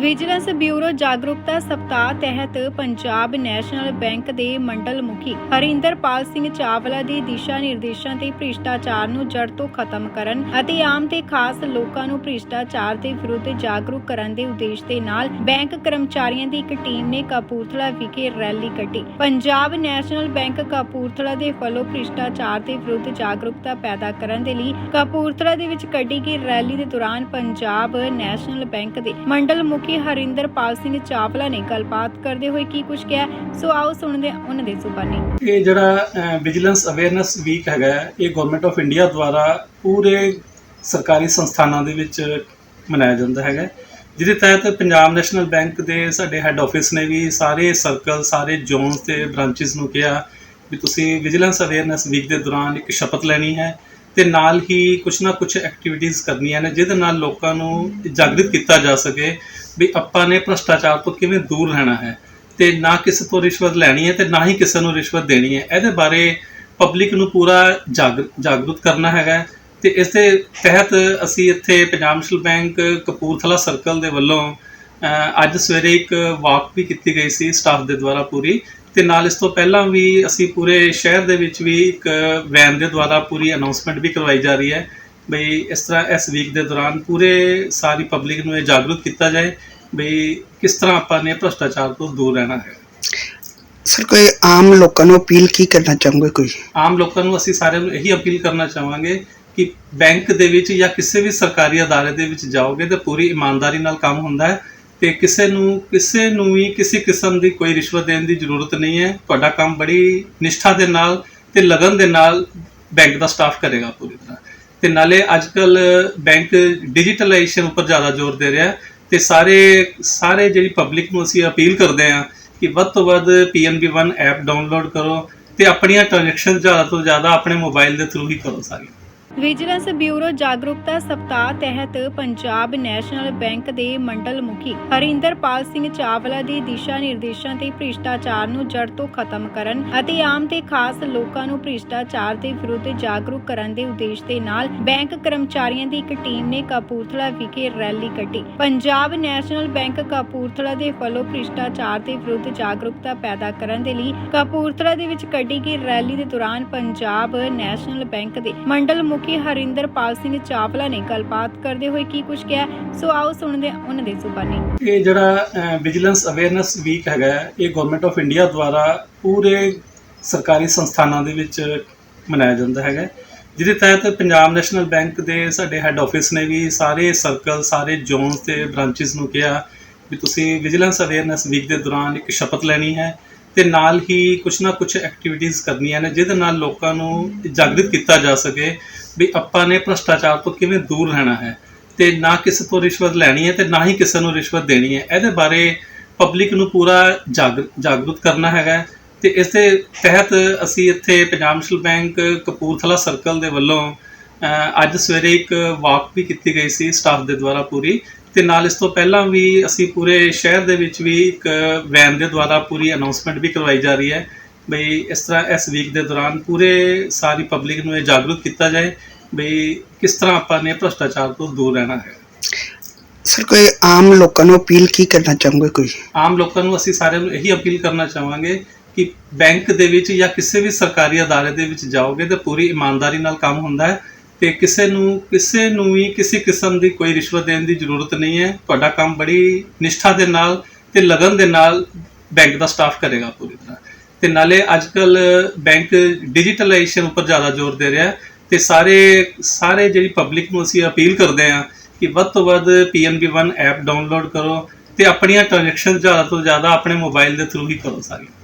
Vigilance bureau ਜਾਗਰੂਕਤਾ ਸਪਤਾਹ ਤਹਿਤ Punjab national bank ਦੇ ਮੰਡਲ ਮੁਖੀ ਹਰਿੰਦਰਪਾਲ ਸਿੰਘ ਚਾਵਲਾ ਦੇ ਦਿਸ਼ਾ ਨਿਰਦੇਸ਼ਾਂ ਤੇ ਭ੍ਰਿਸ਼ਟਾਚਾਰ ਨੂੰ ਜੜ ਤੋਂ ਖਤਮ ਕਰਨ ਅਤੇ ਆਮ ਤੇ ਖਾਸ ਲੋਕਾਂ ਨੂੰ ਭ੍ਰਿਸ਼ਟਾਚਾਰ ਦੇ ਵਿਰੁੱਧ ਜਾਗਰੂਕ ਕਰਨ ਦੇ ਉਦੇਸ਼ ਦੇ ਨਾਲ ਬੈਂਕ ਕਰਮਚਾਰੀਆਂ ਦੀ ਇੱਕ ਟੀਮ ਨੇ ਕਪੂਰਥਲਾ ਵਿਖੇ ਰੈਲੀ ਕੱਢੀ। ਪੰਜਾਬ ਨੈਸ਼ਨਲ ਬੈਂਕ ਕਪੂਰਥਲਾ ਦੇ ਵੱਲੋਂ ਭ੍ਰਿਸ਼ਟਾਚਾਰ ਦੇ ਵਿਰੁੱਧ ਜਾਗਰੂਕਤਾ ਪੈਦਾ ਕਰਨ ਦੇ ਲਈ ਕਪੂਰਥਲਾ ਦੇ ਵਿੱਚ ਕੱਢੀ ਗਈ ਰੈਲੀ ਦੇ ਦੌਰਾਨ ਪੰਜਾਬ ਨੈਸ਼ਨਲ ਬੈਂਕ ਦੇ ਮੰਡਲ ਮੁਖੀ ਹਰਿੰਦਰਪਾਲ ਸਿੰਘ ਚਾਵਲਾ ਨੇ ਗੱਲਬਾਤ ਕਰਦੇ ਹੋਏ ਕੀ ਕੁਝ ਕਿਹਾ? ਸੋ ਆਓ ਸੁਣਦੇ ਹਾਂ ਉਹਨਾਂ ਦੇ ਜ਼ੁਬਾਨੀ ਇਹ ਜਿਹੜਾ ਵਿਜੀਲੈਂਸ ਅਵੇਅਰਨੈਸ ਵੀਕ ਹੈਗਾ ਇਹ ਗਵਰਨਮੈਂਟ ਆਫ ਇੰਡੀਆ ਦੁਆਰਾ ਪੂਰੇ ਸਰਕਾਰੀ ਸੰਸਥਾਨਾਂ ਦੇ ਵਿੱਚ ਮਨਾਇਆ ਜਾਂਦਾ ਹੈਗਾ ਜਿਹਦੇ ਤਹਿਤ ਪੰਜਾਬ ਨੈਸ਼ਨਲ ਬੈਂਕ ਦੇ ਸਾਡੇ ਹੈੱਡ ਆਫਿਸ ਨੇ ਵੀ ਸਾਰੇ ਸਰਕਲ ਸਾਰੇ ਜ਼ੋਨਸ ਤੇ ਬ੍ਰਾਂਚਸ ਨੂੰ ਕਿਹਾ ਵੀ ਤੁਸੀਂ ਵਿਜੀਲੈਂਸ ਅਵੇਅਰਨੈਸ ਵੀਕ ਦੇ ਦੌਰਾਨ ਇੱਕ ਸ਼ਪਥ ਲੈਣੀ ਹੈ। ਤੇ ਨਾਲ ਹੀ ਕੁਛ ਨਾ ਕੁਛ ਐਕਟੀਵਿਟੀਜ਼ ਕਰਨੀਆਂ ਨੇ, ਜਿਹਦੇ ਨਾਲ ਲੋਕਾਂ ਨੂੰ ਜਾਗਰਿਤ ਕੀਤਾ ਜਾ ਸਕੇ ਵੀ ਆਪਾਂ ਨੇ ਭ੍ਰਸ਼ਟਾਚਾਰ ਤੋਂ ਕਿਵੇਂ ਦੂਰ ਰਹਿਣਾ ਹੈ। ਤੇ ਨਾ ਕਿਸੇ ਤੋਂ ਰਿਸ਼ਵਤ ਲੈਣੀ ਹੈ ਤੇ ਨਾ ਹੀ ਕਿਸੇ ਨੂੰ ਰਿਸ਼ਵਤ ਦੇਣੀ ਹੈ। ਇਹਦੇ ਬਾਰੇ ਪਬਲਿਕ ਨੂੰ ਪੂਰਾ ਜਾਗ- ਜਾਗਰੂਕ ਕਰਨਾ ਹੈਗਾ ਹੈ ਤੇ ਇਸ ਦੇ ਤਹਿਤ ਅਸੀਂ ਇੱਥੇ Punjab national bank Kapurthala circle ਦੇ ਵੱਲੋਂ ਅੱਜ ਸਵੇਰੇ ਇੱਕ ਵਾਕ ਵੀ ਕੀਤੀ ਗਈ ਸੀ ਸਟਾਫ ਦੇ ਦੁਆਰਾ ਪੂਰੀ। ਤੇ ਨਾਲ ਇਸ ਤੋਂ ਪਹਿਲਾਂ ਵੀ ਅਸੀਂ ਪੂਰੇ ਸ਼ਹਿਰ ਦੇ ਵਿੱਚ ਵੀ ਇੱਕ ਵੈਨ ਦੇ ਦੁਆਰਾ ਪੂਰੀ ਅਨਾਉਂਸਮੈਂਟ ਵੀ ਕਰਵਾਈ ਜਾ ਰਹੀ ਹੈ ਬਈ ਇਸ ਤਰ੍ਹਾਂ ਇਸ ਵੀਕ ਦੇ ਦੌਰਾਨ ਪੂਰੇ ਸਾਰੀ ਪਬਲਿਕ ਨੂੰ ਇਹ ਜਾਗਰੂਕ ਕੀਤਾ ਜਾਏ ਬਈ ਕਿਸ ਤਰ੍ਹਾਂ ਆਪਾਂ ਨੇ ਭ੍ਰਸ਼ਟਾਚਾਰ ਤੋਂ ਦੂਰ ਰਹਿਣਾ ਹੈ। ਸਰ ਕੋਈ ਆਮ ਲੋਕਾਂ ਨੂੰ ਅਪੀਲ ਕੀ ਕਰਨਾ ਚਾਹੋਗੇ ਕੋਈ? ਆਮ ਲੋਕਾਂ ਨੂੰ ਅਸੀਂ ਸਾਰਿਆਂ ਨੂੰ ਇਹੀ ਅਪੀਲ ਕਰਨਾ ਚਾਹਾਂਗੇ ਕਿ ਬੈਂਕ ਦੇ ਵਿੱਚ ਜਾਂ ਕਿਸੇ ਵੀ ਸਰਕਾਰੀ ਅਦਾਰੇ ਦੇ ਵਿੱਚ ਜਾਓਗੇ ਤਾਂ ਪੂਰੀ ਇਮਾਨਦਾਰੀ ਨਾਲ ਕੰਮ ਹੁੰਦਾ ਹੈ। ਤੇ ਕਿਸੇ ਨੂੰ ਕਿਸੇ ਨੂੰ ਵੀ ਕਿਸੇ ਕਿਸਮ ਦੀ ਕੋਈ ਰਿਸ਼ਵਤ ਦੇਣ ਦੀ ਜ਼ਰੂਰਤ ਨਹੀਂ ਹੈ। ਤੁਹਾਡਾ ਕੰਮ ਬੜੀ ਨਿਸ਼ਠਾ ਦੇ ਨਾਲ ਤੇ ਲਗਨ ਦੇ ਨਾਲ ਬੈਂਕ ਦਾ ਸਟਾਫ ਕਰੇਗਾ ਪੂਰੀ ਤਰ੍ਹਾਂ। ਤੇ ਨਾਲੇ ਅੱਜਕੱਲ ਬੈਂਕ ਡਿਜੀਟਲਾਈਜੇਸ਼ਨ ਉੱਪਰ ਜ਼ਿਆਦਾ ਜ਼ੋਰ ਦੇ ਰਿਹਾ ਹੈ ਤੇ ਸਾਰੇ ਸਾਰੇ ਜਿਹੜੀ ਪਬਲਿਕ ਨੂੰ ਅਸੀਂ ਅਪੀਲ ਕਰਦੇ ਹਾਂ ਕਿ ਵੱਧ ਤੋਂ ਵੱਧ PNB1 ਐਪ ਡਾਊਨਲੋਡ ਕਰੋ ਤੇ ਆਪਣੀਆਂ ਟ੍ਰਾਂਜੈਕਸ਼ਨ ਜ਼ਿਆਦਾ ਤੋਂ ਜ਼ਿਆਦਾ ਆਪਣੇ ਮੋਬਾਈਲ ਦੇ ਥਰੂ ਹੀ ਕਰੋ ਸਾਰੀਆਂ। ਵਿਜੀਲੈਂਸ ਬਿਊਰੋ ਜਾਗਰੂਕਤਾ ਸਪਤਾਹ ਤਹਿਤ ਪੰਜਾਬ ਨੈਸ਼ਨਲ ਬੈਂਕ ਦੇ ਮੰਡਲ ਮੁਖੀ ਹਰਿੰਦਰਪਾਲ ਸਿੰਘ ਚਾਵਲਾ ਦੇ ਦਿਸ਼ਾ ਨਿਰਦੇਸ਼ਾਂ ਤੇ ਭ੍ਰਿਸ਼ਟਾਚਾਰ ਨੂੰ ਜੜ ਤੋਂ ਖਤਮ ਕਰਨ ਅਤੇ ਆਮ ਤੇ ਖਾਸ ਲੋਕਾਂ ਨੂੰ ਭ੍ਰਿਸ਼ਟਾਚਾਰ ਦੇ ਵਿਰੁੱਧ ਜਾਗਰੂਕ ਕਰਨ ਦੇ ਉਦੇਸ਼ ਦੇ ਨਾਲ ਬੈਂਕ ਕਰਮਚਾਰੀਆਂ ਦੀ ਇੱਕ ਟੀਮ ਨੇ ਕਪੂਰਥਲਾ ਵਿਖੇ ਰੈਲੀ ਕੱਢੀ। ਪੰਜਾਬ ਨੈਸ਼ਨਲ ਬੈਂਕ ਕਪੂਰਥਲਾ ਦੇ ਵੱਲੋਂ ਭ੍ਰਿਸ਼ਟਾਚਾਰ ਦੇ ਵਿਰੁੱਧ ਜਾਗਰੂਕਤਾ ਪੈਦਾ ਕਰਨ ਦੇ ਲਈ ਕਪੂਰਥਲਾ ਦੇ ਵਿੱਚ ਕੱਢੀ ਗਈ ਰੈਲੀ ਦੇ ਦੌਰਾਨ ਪੰਜਾਬ ਨੈਸ਼ਨਲ ਬੈਂਕ ਦੇ ਮੰਡਲ ਮੁਖੀ ਹਰਿੰਦਰਪਾਲ ਸਿੰਘ ਚਾਵਲਾ ਨੇ ਗੱਲਬਾਤ ਕਰਦੇ ਹੋਏ ਕੀ ਕੁਝ ਕਿਹਾ? ਸੋ ਆਓ ਸੁਣਦੇ ਹਾਂ ਉਹਨਾਂ ਦੇ ਜ਼ੁਬਾਨੀ। ਇਹ ਜਿਹੜਾ ਵਿਜੀਲੈਂਸ ਅਵੇਅਰਨੈਸ ਵੀਕ ਹੈਗਾ, ਇਹ ਗਵਰਨਮੈਂਟ ਆਫ ਇੰਡੀਆ ਦੁਆਰਾ ਪੂਰੇ ਸਰਕਾਰੀ ਸੰਸਥਾਨਾਂ ਦੇ ਵਿੱਚ ਮਨਾਇਆ ਜਾਂਦਾ ਹੈਗਾ। ਜਿਹਦੇ ਤਹਿਤ ਪੰਜਾਬ ਨੈਸ਼ਨਲ ਬੈਂਕ ਦੇ ਸਾਡੇ ਹੈੱਡ ਆਫਿਸ ਨੇ ਵੀ ਸਾਰੇ ਸਰਕਲ ਸਾਰੇ ਜ਼ੋਨਸ ਤੇ ਬ੍ਰਾਂਚਸ ਨੂੰ ਕਿਹਾ ਵੀ ਤੁਸੀਂ ਵਿਜੀਲੈਂਸ ਅਵੇਅਰਨੈਸ ਵੀਕ ਦੇ ਦੌਰਾਨ ਇੱਕ ਸ਼ਪਥ ਲੈਣੀ ਹੈ। ਤੇ ਨਾਲ ਹੀ ਕੁਛ ਨਾ ਕੁਛ ਐਕਟੀਵਿਟੀਜ਼ ਕਰਨੀਆਂ ਨੇ, ਜਿਹਦੇ ਨਾਲ ਲੋਕਾਂ ਨੂੰ ਜਾਗਰਿਤ ਕੀਤਾ ਜਾ ਸਕੇ ਵੀ ਆਪਾਂ ਨੇ ਭ੍ਰਸ਼ਟਾਚਾਰ ਤੋਂ ਕਿਵੇਂ ਦੂਰ ਰਹਿਣਾ ਹੈ। ਤੇ ਨਾ ਕਿਸੇ ਤੋਂ ਰਿਸ਼ਵਤ ਲੈਣੀ ਹੈ ਤੇ ਨਾ ਹੀ ਕਿਸੇ ਨੂੰ ਰਿਸ਼ਵਤ ਦੇਣੀ ਹੈ। ਇਹਦੇ ਬਾਰੇ ਪਬਲਿਕ ਨੂੰ ਪੂਰਾ ਜਾਗ- ਜਾਗਰੂਕ ਕਰਨਾ ਹੈਗਾ ਹੈ ਤੇ ਇਸ ਦੇ ਤਹਿਤ ਅਸੀਂ ਇੱਥੇ Punjab national bank Kapurthala circle ਦੇ ਵੱਲੋਂ ਅੱਜ ਸਵੇਰੇ ਇੱਕ ਵਾਕ ਵੀ ਕੀਤੀ ਗਈ ਸੀ ਸਟਾਫ ਦੇ ਦੁਆਰਾ ਪੂਰੀ। ਤੇ ਨਾਲ ਇਸ ਤੋਂ ਪਹਿਲਾਂ ਵੀ ਅਸੀਂ ਪੂਰੇ ਸ਼ਹਿਰ ਦੇ ਵਿੱਚ ਵੀ ਇੱਕ ਵੈਨ ਦੇ ਦੁਆਰਾ ਪੂਰੀ ਅਨਾਉਂਸਮੈਂਟ ਵੀ ਕਰਵਾਈ ਜਾ ਰਹੀ ਹੈ ਬਈ ਇਸ ਤਰ੍ਹਾਂ ਇਸ ਵੀਕ ਦੇ ਦੌਰਾਨ ਪੂਰੇ ਸਾਰੀ ਪਬਲਿਕ ਨੂੰ ਇਹ ਜਾਗਰੂਕ ਕੀਤਾ ਜਾਏ ਬਈ ਕਿਸ ਤਰ੍ਹਾਂ ਆਪਾਂ ਨੇ ਭ੍ਰਸ਼ਟਾਚਾਰ ਤੋਂ ਦੂਰ ਰਹਿਣਾ ਹੈ। ਸਰ ਕੋਈ ਆਮ ਲੋਕਾਂ ਨੂੰ ਅਪੀਲ ਕੀ ਕਰਨਾ ਚਾਹੋਗੇ ਕੋਈ? ਆਮ ਲੋਕਾਂ ਨੂੰ ਅਸੀਂ ਸਾਰਿਆਂ ਨੂੰ ਇਹੀ ਅਪੀਲ ਕਰਨਾ ਚਾਹਾਂਗੇ ਕਿ ਬੈਂਕ ਦੇ ਵਿੱਚ ਜਾਂ ਕਿਸੇ ਵੀ ਸਰਕਾਰੀ ਅਦਾਰੇ ਦੇ ਵਿੱਚ ਜਾਓਗੇ ਤਾਂ ਪੂਰੀ ਇਮਾਨਦਾਰੀ ਨਾਲ ਕੰਮ ਹੁੰਦਾ ਹੈ। ਤੇ ਕਿਸੇ ਨੂੰ ਕਿਸੇ ਨੂੰ ਵੀ ਕਿਸੇ ਕਿਸਮ ਦੀ ਕੋਈ ਰਿਸ਼ਵਤ ਦੇਣ ਦੀ ਜ਼ਰੂਰਤ ਨਹੀਂ ਹੈ। ਤੁਹਾਡਾ ਕੰਮ ਬੜੀ ਨਿਸ਼ਠਾ ਦੇ ਨਾਲ ਤੇ ਲਗਨ ਦੇ ਨਾਲ ਬੈਂਕ ਦਾ ਸਟਾਫ ਕਰੇਗਾ ਪੂਰੀ ਤਰ੍ਹਾਂ। ਤੇ ਨਾਲੇ ਅੱਜਕੱਲ ਬੈਂਕ ਡਿਜੀਟਲਾਈਜੇਸ਼ਨ ਉੱਪਰ ਜ਼ਿਆਦਾ ਜ਼ੋਰ ਦੇ ਰਿਹਾ ਹੈ ਤੇ ਸਾਰੇ ਸਾਰੇ ਜਿਹੜੀ ਪਬਲਿਕ ਨੂੰ ਅਸੀਂ ਅਪੀਲ ਕਰਦੇ ਹਾਂ ਕਿ ਵੱਧ ਤੋਂ ਵੱਧ PNB1 ਐਪ ਡਾਊਨਲੋਡ ਕਰੋ ਤੇ ਆਪਣੀਆਂ ਟ੍ਰਾਂਜੈਕਸ਼ਨ ਜ਼ਿਆਦਾ ਤੋਂ ਜ਼ਿਆਦਾ ਆਪਣੇ ਮੋਬਾਈਲ ਦੇ ਥਰੂ ਹੀ ਕਰੋ ਸਾਰੀਆਂ।